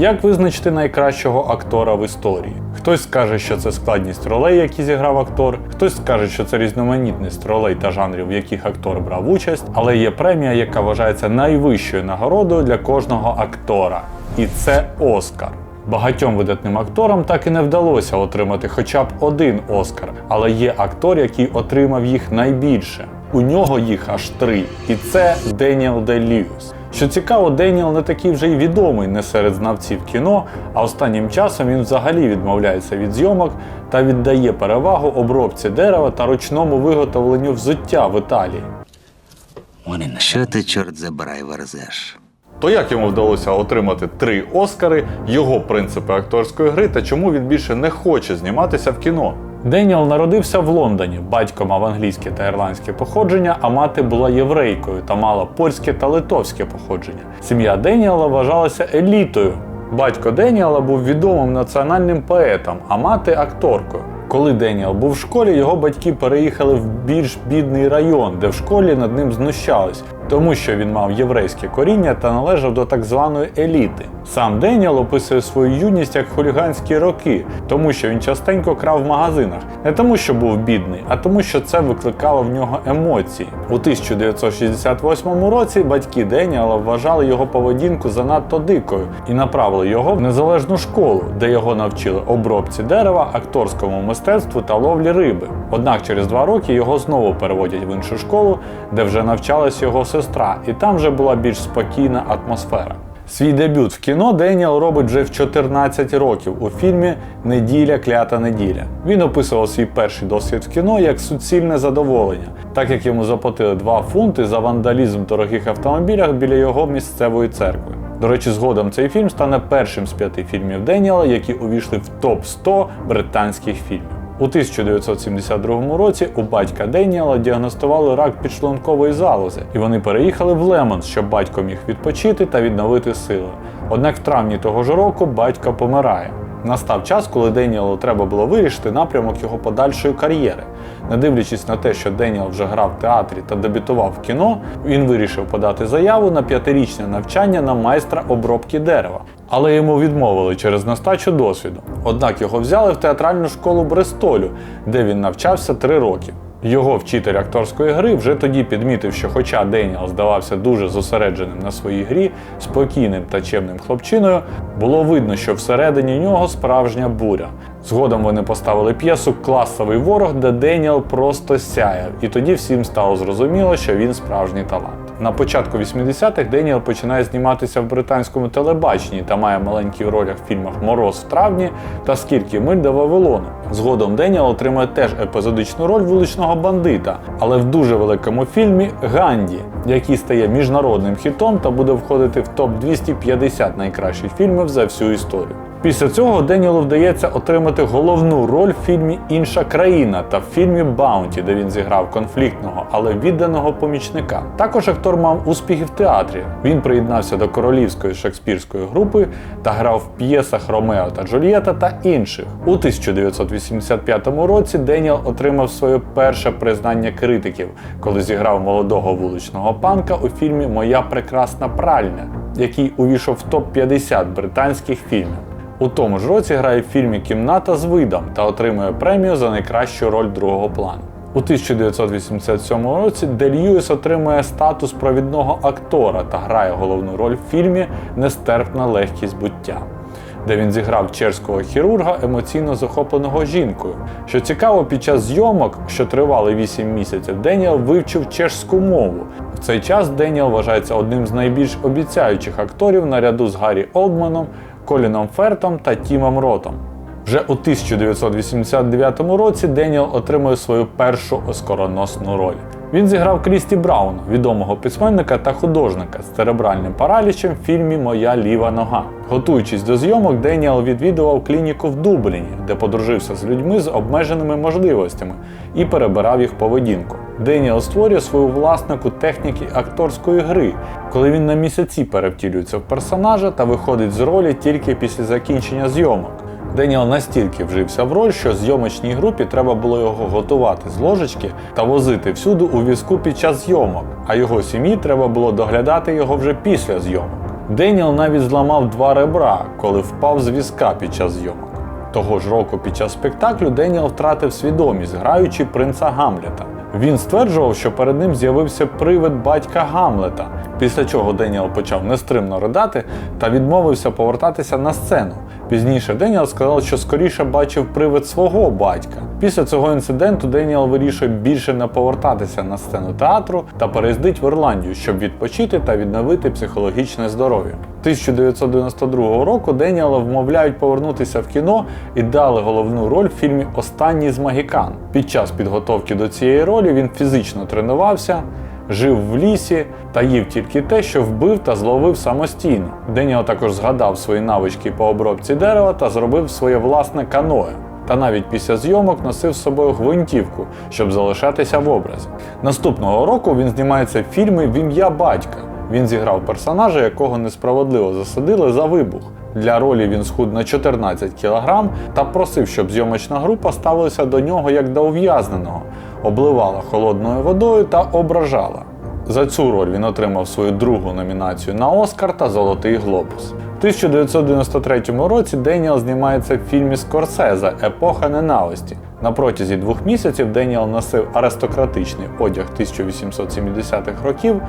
Як визначити найкращого актора в історії? Хтось скаже, що це складність ролей, які зіграв актор, хтось скаже, що це різноманітність ролей та жанрів, в яких актор брав участь, але є премія, яка вважається найвищою нагородою для кожного актора. І це Оскар. Багатьом видатним акторам так і не вдалося отримати хоча б один Оскар, але є актор, який отримав їх найбільше. У нього їх аж три, і це Деніел Де Льюіс. Що цікаво, Деніел не такий вже й відомий не серед знавців кіно, а останнім часом він взагалі відмовляється від зйомок та віддає перевагу обробці дерева та ручному виготовленню взуття в Італії. Що ти, чорт забирай, верзеш? То як йому вдалося отримати три Оскари, його принципи акторської гри та чому він більше не хоче зніматися в кіно? Деніел народився в Лондоні. Батько мав англійське та ірландське походження, а мати була єврейкою та мала польське та литовське походження. Сім'я Деніела вважалася елітою. Батько Деніела був відомим національним поетом, а мати акторкою. Коли Деніел був в школі, його батьки переїхали в більш бідний район, де в школі над ним знущались, тому що він мав єврейське коріння та належав до так званої еліти. Сам Деніел описує свою юність як хуліганські роки, тому що він частенько крав в магазинах, не тому, що був бідний, а тому, що це викликало в нього емоції. У 1968 році батьки Деніела вважали його поведінку занадто дикою і направили його в незалежну школу, де його навчили обробці дерева, акторському мистецтву та ловлі риби. Однак через два роки його знову переводять в іншу школу, де вже навчалась його сестра, і там вже була більш спокійна атмосфера. Свій дебют в кіно Деніел робить вже в 14 років у фільмі Неділя клята неділя. Він описував свій перший досвід в кіно як суцільне задоволення, так як йому заплатили 2 фунти за вандалізм в дорогих автомобілях біля його місцевої церкви. До речі, згодом цей фільм стане першим з п'яти фільмів Деніела, які увійшли в топ 100 британських фільмів. У 1972 році у батька Деніела діагностували рак підшлункової залози, і вони переїхали в Лемон, щоб батько міг відпочити та відновити сили. Однак в травні того ж року батько помирає. Настав час, коли Деніелу треба було вирішити напрямок його подальшої кар'єри. Не дивлячись на те, що Деніел вже грав в театрі та дебютував в кіно, він вирішив подати заяву на п'ятирічне навчання на майстра обробки дерева. Але йому відмовили через нестачу досвіду. Однак його взяли в театральну школу Брестолю, де він навчався три роки. Його вчитель акторської гри вже тоді підмітив, що хоча Деніал здавався дуже зосередженим на своїй грі, спокійним та чемним хлопчиною, було видно, що всередині нього справжня буря. Згодом вони поставили п'єсу Класовий ворог, де Деніал просто сяяв, і тоді всім стало зрозуміло, що він справжній талант. На початку 80-х Деніел починає зніматися в британському телебаченні та має маленькі ролях в фільмах Мороз в травні та Скільки миль до Вавилону. Згодом Деніел отримує теж епізодичну роль вуличного бандита, але в дуже великому фільмі Ганді, який стає міжнародним хітом та буде входити в топ 250 найкращих фільмів за всю історію. Після цього Деніелу вдається отримати головну роль в фільмі Інша країна та в фільмі Баунті, де він зіграв конфліктного, але відданого помічника. Також актор мав успіхи в театрі. Він приєднався до королівської шекспірської групи та грав в п'єсах Ромео та Джульєта та інших. У 1985 році Деніел отримав своє перше признання критиків, коли зіграв молодого вуличного панка у фільмі Моя прекрасна пральня, який увійшов в топ 50 британських фільмів. У тому ж році грає в фільмі Кімната з видом та отримує премію за найкращу роль другого плану. У 1987 році Де Льюіс отримує статус провідного актора та грає головну роль в фільмі Нестерпна легкість буття, де він зіграв чешського хірурга, емоційно захопленого жінкою. Що цікаво, під час зйомок, що тривали 8 місяців, Деніел вивчив чешську мову. В цей час Деніел вважається одним з найбільш обіцяючих акторів наряду з Гаррі Олдманом, Коліном Фертом та Тімом Ротом. Вже у 1989 році Деніел отримує свою першу оскароносну роль. Він зіграв Крісті Брауна, відомого письменника та художника з церебральним паралічем в фільмі Моя ліва нога. Готуючись до зйомок, Деніел відвідував клініку в Дубліні, де подружився з людьми з обмеженими можливостями і перебирав їх поведінку. Деніел створює свою власнику техніки акторської гри, коли він на місяці перевтілюється в персонажа та виходить з ролі тільки після закінчення зйомок. Деніел настільки вжився в роль, що зйомочній групі треба було його готувати з ложечки та возити всюди у візку під час зйомок, а його сім'ї треба було доглядати його вже після зйомок. Деніел навіть зламав два ребра, коли впав з візка під час зйомок. Того ж року під час спектаклю Деніел втратив свідомість, граючи принца Гамлета. Він стверджував, що перед ним з'явився привид батька Гамлета, після чого Деніел почав нестримно ридати та відмовився повертатися на сцену. Пізніше Деніел сказав, що скоріше бачив привид свого батька. Після цього інциденту Деніел вирішує більше не повертатися на сцену театру та переїздить в Ірландію, щоб відпочити та відновити психологічне здоров'я. 1992 року Деніела вмовляють повернутися в кіно і дали головну роль в фільмі Останній з Магікан. Під час підготовки до цієї ролі він фізично тренувався, жив в лісі та їв тільки те, що вбив та зловив самостійно. Деніел також згадав свої навички по обробці дерева та зробив своє власне каное. Та навіть після зйомок носив з собою гвинтівку, щоб залишатися в образі. Наступного року він знімається в фільмі В ім'я батька. Він зіграв персонажа, якого несправедливо засадили за вибух. Для ролі він схуд на 14 кг та просив, щоб зйомочна група ставилася до нього як до ув'язненого, обливала холодною водою та ображала. За цю роль він отримав свою другу номінацію на Оскар та Золотий Глобус. У 1993 році Деніел знімається в фільмі Скорсезе Епоха ненависті. На протязі двох місяців Деніел носив аристократичний одяг 1870-х років,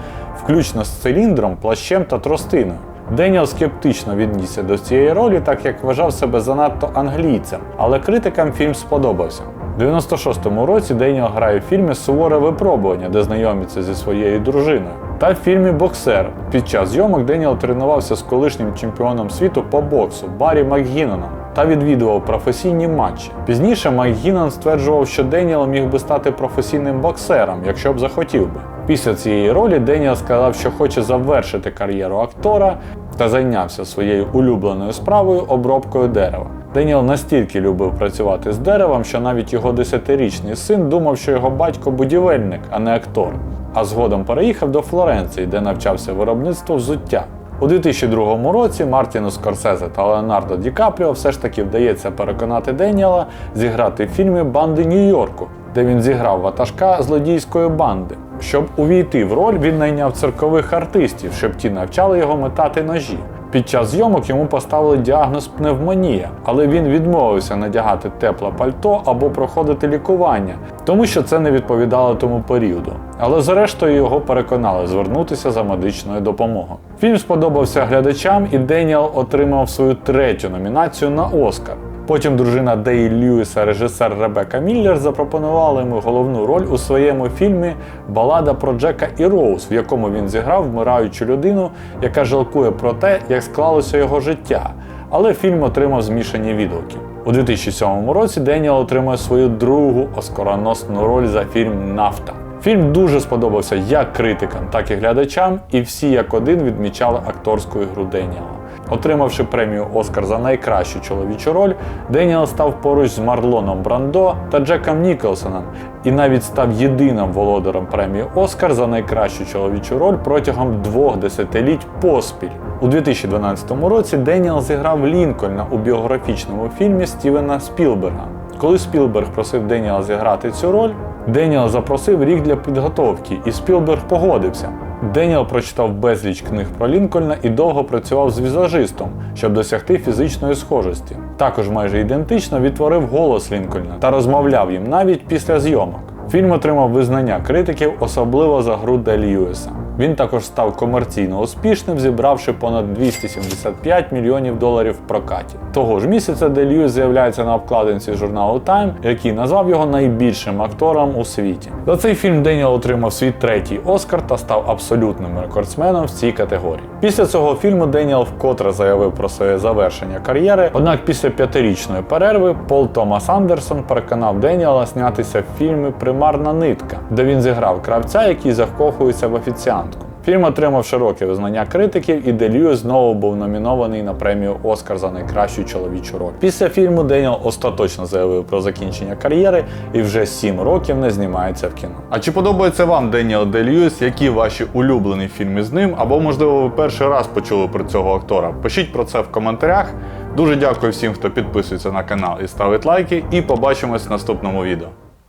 включно з циліндром, плащем та тростиною. Деніел скептично віднісся до цієї ролі, так як вважав себе занадто англійцем, але критикам фільм сподобався. У 96-му році Деніел грає в фільмі Суворе випробування, де знайомиться зі своєю дружиною. Та в фільмі Боксер. Під час зйомок Деніел тренувався з колишнім чемпіоном світу по боксу Баррі Макгіноном та відвідував професійні матчі. Пізніше Макгінон стверджував, що Деніел міг би стати професійним боксером, якщо б захотів би. Після цієї ролі Деніел сказав, що хоче завершити кар'єру актора та зайнявся своєю улюбленою справою обробкою дерева. Деніел настільки любив працювати з деревом, що навіть його десятирічний син думав, що його батько будівельник, а не актор. А згодом переїхав до Флоренції, де навчався виробництву взуття. У 2002 році Мартіну Скорсезе та Леонардо Ді Капріо все ж таки вдається переконати Деніела зіграти в фільмі Банди Нью-Йорку, де він зіграв ватажка злодійської банди. Щоб увійти в роль, він найняв циркових артистів, щоб ті навчали його метати ножі. Під час зйомок йому поставили діагноз пневмонія, але він відмовився надягати тепле пальто або проходити лікування, тому що це не відповідало тому періоду. Але зрештою його переконали звернутися за медичною допомогою. Фільм сподобався глядачам, і Деніел отримав свою третю номінацію на Оскар. Потім дружина Деї Льюіса, режисер Ребека Міллер, запропонувала йому головну роль у своєму фільмі Балада про Джека і Роуз, в якому він зіграв вмираючу людину, яка жалкує про те, як склалося його життя. Але фільм отримав змішані відгуки. У 2007 році Деніел отримує свою другу оскароносну роль за фільм Нафта. Фільм дуже сподобався як критикам, так і глядачам, і всі як один відмічали акторську ігру Деніела. Отримавши премію Оскар за найкращу чоловічу роль, Деніел став поруч з Марлоном Брандо та Джеком Ніколсоном і навіть став єдиним володарем премії Оскар за найкращу чоловічу роль протягом двох десятиліть поспіль. У 2012 році Деніел зіграв Лінкольна у біографічному фільмі Стівена Спілберга. Коли Спілберг просив Деніела зіграти цю роль, Деніел запросив рік для підготовки, і Спілберг погодився. Деніел прочитав безліч книг про Лінкольна і довго працював з візажистом, щоб досягти фізичної схожості. Також майже ідентично відтворив голос Лінкольна та розмовляв їм навіть після зйомок. Фільм отримав визнання критиків, особливо за гру Де Льюіса. Він також став комерційно успішним, зібравши понад 275 мільйонів доларів в прокаті. Того ж місяця Де Льюіс з'являється на обкладинці журналу Time, який назвав його найбільшим актором у світі. За цей фільм Деніел отримав свій третій Оскар та став абсолютним рекордсменом в цій категорії. Після цього фільму Деніел вкотре заявив про своє завершення кар'єри. Однак після п'ятирічної перерви Пол Томас Андерсон переконав Деніела знятися в фільмі Примарна нитка, де він зіграв кравця, який закохується в офіціантку. Фільм отримав широке визнання критиків, і Де знову був номінований на премію Оскар за найкращу чоловічу роль. Після фільму Деніел остаточно заявив про закінчення кар'єри і вже 7 років не знімається в кіно. А чи подобається вам Деніел Де Льюіс? Які ваші улюблені фільми з ним? Або, можливо, ви перший раз почули про цього актора? Пишіть про це в коментарях. Дуже дякую всім, хто підписується на канал і ставить лайки. І побачимось в наступному відео.